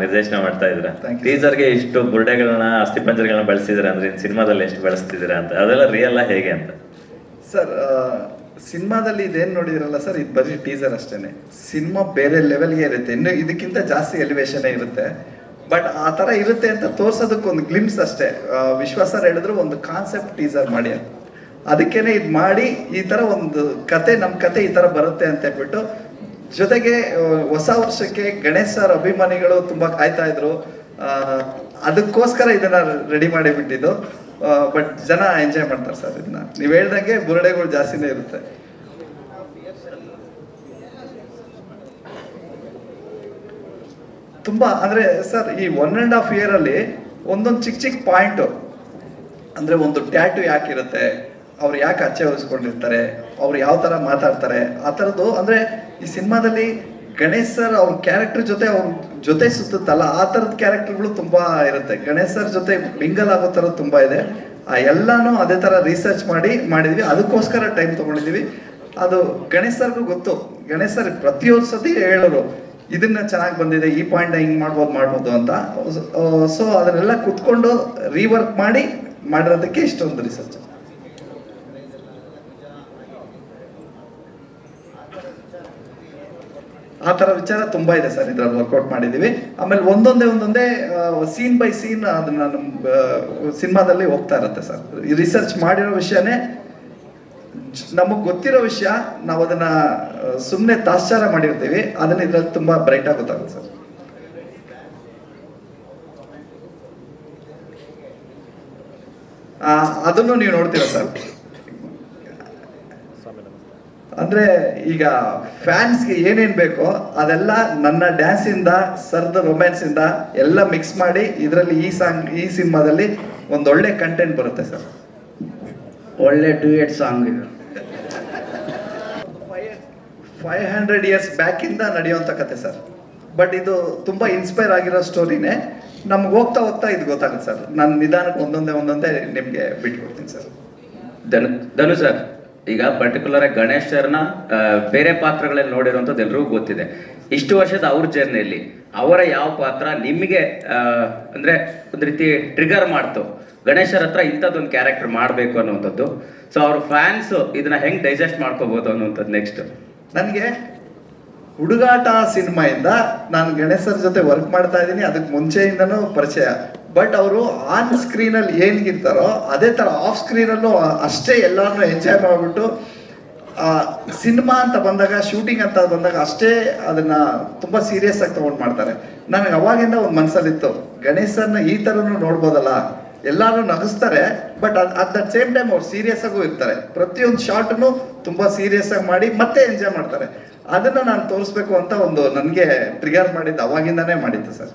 ನಿರ್ದೇಶನ ಮಾಡ್ತಾ ಇದ್ರ. ಟೀಸರ್ಗೆ ಇಷ್ಟು ಬುರ್ಡೆಗಳನ್ನ ಅಸ್ಥಿಪಂಜರಗಳನ್ನ ಬಳಸಿದ್ರ ಅಂದ್ರೆ ಸಿನಿಮಾದಲ್ಲಿ ಎಷ್ಟು ಬಳಸ್ತಿದ್ದೀರಾ ಅಂತ. ಅದೆಲ್ಲ ರಿಯಲ್ ಹೇಗೆ ಅಂತ? ಸರ್ ಸಿನಿಮಾದಲ್ಲಿ ಇದೇನು ನೋಡಿದ್ರಲ್ಲ ಸರ್ ಇದು ಬರೀ ಟೀಸರ್ ಅಷ್ಟೇನೆ. ಸಿನಿಮಾ ಬೇರೆ ಲೆವೆಲ್ಗೆ ಇರುತ್ತೆ. ಇನ್ನು ಇದಕ್ಕಿಂತ ಜಾಸ್ತಿ ಎಲಿವೇಶನ್ ಇರುತ್ತೆ. ಬಟ್ ಆ ಥರ ಇರುತ್ತೆ ಅಂತ ತೋರ್ಸೋದಕ್ಕೆ ಒಂದು ಗ್ಲಿಮ್ಸ್ ಅಷ್ಟೇ ವಿಶ್ವಾಸ ಹೇಳಿದ್ರು ಒಂದು ಕಾನ್ಸೆಪ್ಟ್ ಟೀಸರ್ ಮಾಡಿ ಅಂತ. ಅದಕ್ಕೇನೆ ಇದು ಮಾಡಿ ಈ ಥರ ಒಂದು ಕತೆ ನಮ್ಮ ಕತೆ ಈ ಥರ ಬರುತ್ತೆ ಅಂತ ಹೇಳ್ಬಿಟ್ಟು ಜೊತೆಗೆ ಹೊಸ ವರ್ಷಕ್ಕೆ ಗಣೇಶ್ ಸರ್ ಅಭಿಮಾನಿಗಳು ತುಂಬಾ ಕಾಯ್ತಾ ಇದ್ರು. ಅದಕ್ಕೋಸ್ಕರ ಇದನ್ನ ರೆಡಿ ಮಾಡಿ ಬಿಟ್ಟಿದ್ದು. ಬಟ್ ಜನ ಎಂಜಾಯ್ ಮಾಡ್ತಾರೆ ಸರ್ ಇದನ್ನ. ನೀವು ಹೇಳ್ದಂಗೆ ಬುರುಡೆಗಳು ಜಾಸ್ತಿನೇ ಇರುತ್ತೆ. ತುಂಬಾ, ಅಂದ್ರೆ ಸರ್ ಈ ಒನ್ ಅಂಡ್ ಹಾಫ್ ಇಯರ್ ಅಲ್ಲಿ ಒಂದೊಂದು ಚಿಕ್ಕ ಚಿಕ್ಕ ಪಾಯಿಂಟ್ ಅಂದ್ರೆ ಒಂದು ಟ್ಯಾಟು ಯಾಕಿರುತ್ತೆ ಅವ್ರು ಯಾಕೆ ಅಚ್ಚೆ ಉಳಿಸ್ಕೊಂಡಿರ್ತಾರೆ ಅವ್ರು ಯಾವ ತರ ಮಾತಾಡ್ತಾರೆ, ಆ ಥರದ್ದು ಅಂದ್ರೆ ಈ ಸಿನಿಮಾದಲ್ಲಿ ಗಣೇಶ್ ಸರ್ ಅವ್ರ ಕ್ಯಾರೆಕ್ಟರ್ ಜೊತೆ ಅವ್ರ ಜೊತೆ ಸುತ್ತುತ್ತಲ್ಲ, ಆ ಥರದ ಕ್ಯಾರೆಕ್ಟರ್ಗಳು ತುಂಬಾ ಇರುತ್ತೆ. ಗಣೇಶ್ ಸರ್ ಜೊತೆ ಮಿಂಗಲ್ ಆಗೋ ಥರ ತುಂಬಾ ಇದೆ. ಆ ಎಲ್ಲನೂ ಅದೇ ತರ ರಿಸರ್ಚ್ ಮಾಡಿ ಮಾಡಿದ್ವಿ. ಅದಕ್ಕೋಸ್ಕರ ಟೈಮ್ ತೊಗೊಂಡಿದ್ದೀವಿ. ಅದು ಗಣೇಶ್ ಸರ್ಗೂ ಗೊತ್ತು. ಗಣೇಶ್ ಸರ್ ಪ್ರತಿಯೊಂದು ಸತಿ ಹೇಳೋರು, ಇದನ್ನ ಚೆನ್ನಾಗಿ ಬಂದಿದೆ, ಈ ಪಾಯಿಂಟ್ ಹಿಂಗೆ ಮಾಡ್ಬೋದು ಮಾಡ್ಬೋದು ಅಂತ. ಸೊ ಅದನ್ನೆಲ್ಲ ಕುತ್ಕೊಂಡು ರೀವರ್ಕ್ ಮಾಡಿ ಮಾಡಿರೋದಕ್ಕೆ ಇಷ್ಟೊಂದು ರಿಸರ್ಚ್ ಆ ಥರ ವಿಚಾರ ತುಂಬಾ ಇದೆ ಸರ್ ಇದ್ರಲ್ಲಿ ವರ್ಕೌಟ್ ಮಾಡಿದೀವಿ ಆಮೇಲೆ ಒಂದೊಂದೇ ಒಂದೊಂದೇ ಸೀನ್ ಬೈ ಸೀನ್ ಅದನ್ನ ನಮ್ಮ ಸಿನಿಮಾದಲ್ಲಿ ಹೋಗ್ತಾ ಇರುತ್ತೆ ಸರ್. ರಿಸರ್ಚ್ ಮಾಡಿರೋ ವಿಷಯನೇ ನಮಗೆ ಗೊತ್ತಿರೋ ವಿಷಯ ನಾವು ಅದನ್ನ ಸುಮ್ಮನೆ ತಾಶ್ಚಾರ ಮಾಡಿರ್ತೀವಿ. ಅದನ್ನ ಇದ್ರಲ್ಲಿ ತುಂಬಾ ಬ್ರೈಟ್ ಆಗಿ ಗೊತ್ತಾಗುತ್ತೆ ಸರ್. ಅದನ್ನು ನೀವು ನೋಡ್ತೀರಾ ಸರ್? ಅಂದ್ರೆ ಈಗ ಫ್ಯಾನ್ಸ್ಗೆ ಏನೇನ್ ಬೇಕೋ ಅದೆಲ್ಲ ನನ್ನ ಡ್ಯಾನ್ಸ್ ಇಂದ ಸರ್ದ ರೊಮ್ಯಾನ್ಸ್ ಇಂದ ಎಲ್ಲ ಮಿಕ್ಸ್ ಮಾಡಿ ಇದರಲ್ಲಿ ಈ ಸಾಂಗ್ ಈ ಸಿನಿಮಾದಲ್ಲಿ ಒಂದೊಳ್ಳೆ ಒಳ್ಳೆ ಕಂಟೆಂಟ್ ಬರುತ್ತೆ ಸರ್ ಒಳ್ಳೆ ಡ್ಯೂಯೆಟ್ ಸಾಂಗ್ ಇದು. ಫೈವ್ ಹಂಡ್ರೆಡ್ ಇಯರ್ಸ್ ಬ್ಯಾಕ್ ಇಂದ ನಡೆಯುವಂತ ಕತೆ ಸರ್ ಬಟ್ ಇದು ತುಂಬಾ ಇನ್ಸ್ಪೈರ್ ಆಗಿರೋ ಸ್ಟೋರಿನೇ ನಮ್ಗೆ ಹೋಗ್ತಾ ಹೋಗ್ತಾ ಇದು ಗೊತ್ತಾಗುತ್ತೆ ಸರ್ ನಾನು ನಿಧಾನಕ್ಕೆ ಒಂದೊಂದೇ ಒಂದೊಂದೇ ನಿಮಗೆ ಬಿಟ್ಕೊಡ್ತೀನಿ ಸರ್ ಧನು ಧನು ಸರ್ ಈಗ ಪರ್ಟಿಕ್ಯುಲರ್ ಆಗಿ ಗಣೇಶ್ ಬೇರೆ ಪಾತ್ರಗಳಲ್ಲಿ ನೋಡಿರುವಂಥದ್ದು ಎಲ್ರಿಗೂ ಗೊತ್ತಿದೆ. ಇಷ್ಟು ವರ್ಷದ ಅವ್ರ ಜರ್ನಿಯಲ್ಲಿ ಅವರ ಯಾವ ಪಾತ್ರ ನಿಮಗೆ ಅಂದರೆ ಅಂದ್ರೆ ಒಂದು ರೀತಿ ಟ್ರಿಗರ್ ಮಾಡ್ತು. ಗಣೇಶರ ಹತ್ರ ಇಂಥದ್ದೊಂದು ಕ್ಯಾರೆಕ್ಟರ್ ಮಾಡಬೇಕು ಅನ್ನುವಂಥದ್ದು. ಸೊ ಅವ್ರ ಫ್ಯಾನ್ಸ್ ಇದನ್ನ ಹೆಂಗೆ ಡೈಜೆಸ್ಟ್ ಮಾಡ್ಕೋಬೋದು ಅನ್ನುವಂಥದ್ದು ನೆಕ್ಸ್ಟ್ ನನಗೆ ಹುಡುಗಾಟ ಸಿನಿಮಾಯಿಂದ ನಾನು ಗಣೇಶರ ಜೊತೆ ವರ್ಕ್ ಮಾಡ್ತಾ ಇದ್ದೀನಿ ಅದಕ್ಕೆ ಮುಂಚೆಯಿಂದನೂ ಪರಿಚಯ. ಬಟ್ ಅವರು ಆನ್ ಸ್ಕ್ರೀನಲ್ಲಿ ಏನಿಗಿರ್ತಾರೋ ಅದೇ ಥರ ಆಫ್ ಸ್ಕ್ರೀನಲ್ಲೂ ಅಷ್ಟೇ ಎಲ್ಲರನ್ನೂ ಎಂಜಾಯ್ ಮಾಡಿಬಿಟ್ಟು ಸಿನಿಮಾ ಅಂತ ಬಂದಾಗ ಶೂಟಿಂಗ್ ಅಂತ ಬಂದಾಗ ಅಷ್ಟೇ ಅದನ್ನು ತುಂಬ ಸೀರಿಯಸ್ ಆಗಿ ತೊಗೊಂಡು ಮಾಡ್ತಾರೆ. ನನಗೆ ಅವಾಗಿಂದ ಒಂದು ಮನಸ್ಸಲ್ಲಿತ್ತು ಗಣೇಶನ್ನ ಈ ಥರನೂ ನೋಡ್ಬೋದಲ್ಲ ಎಲ್ಲರೂ ನಗಿಸ್ತಾರೆ but at that same time ಅವ್ರು ಸೀರಿಯಸ್ ಆಗೂ ಇರ್ತಾರೆ. ಪ್ರತಿಯೊಂದು ಶಾರ್ಟ್ನು ತುಂಬ ಸೀರಿಯಸ್ ಆಗಿ ಮಾಡಿ ಮತ್ತೆ ಎಂಜಾಯ್ ಮಾಡ್ತಾರೆ. ಅದನ್ನು ನಾನು ತೋರಿಸ್ಬೇಕು ಅಂತ ಒಂದು ನನಗೆ ಟ್ರಿಗರ್ ಮಾಡಿದ್ದು, ಅವಾಗಿಂದನೇ ಮಾಡಿತ್ತು ಸರ್.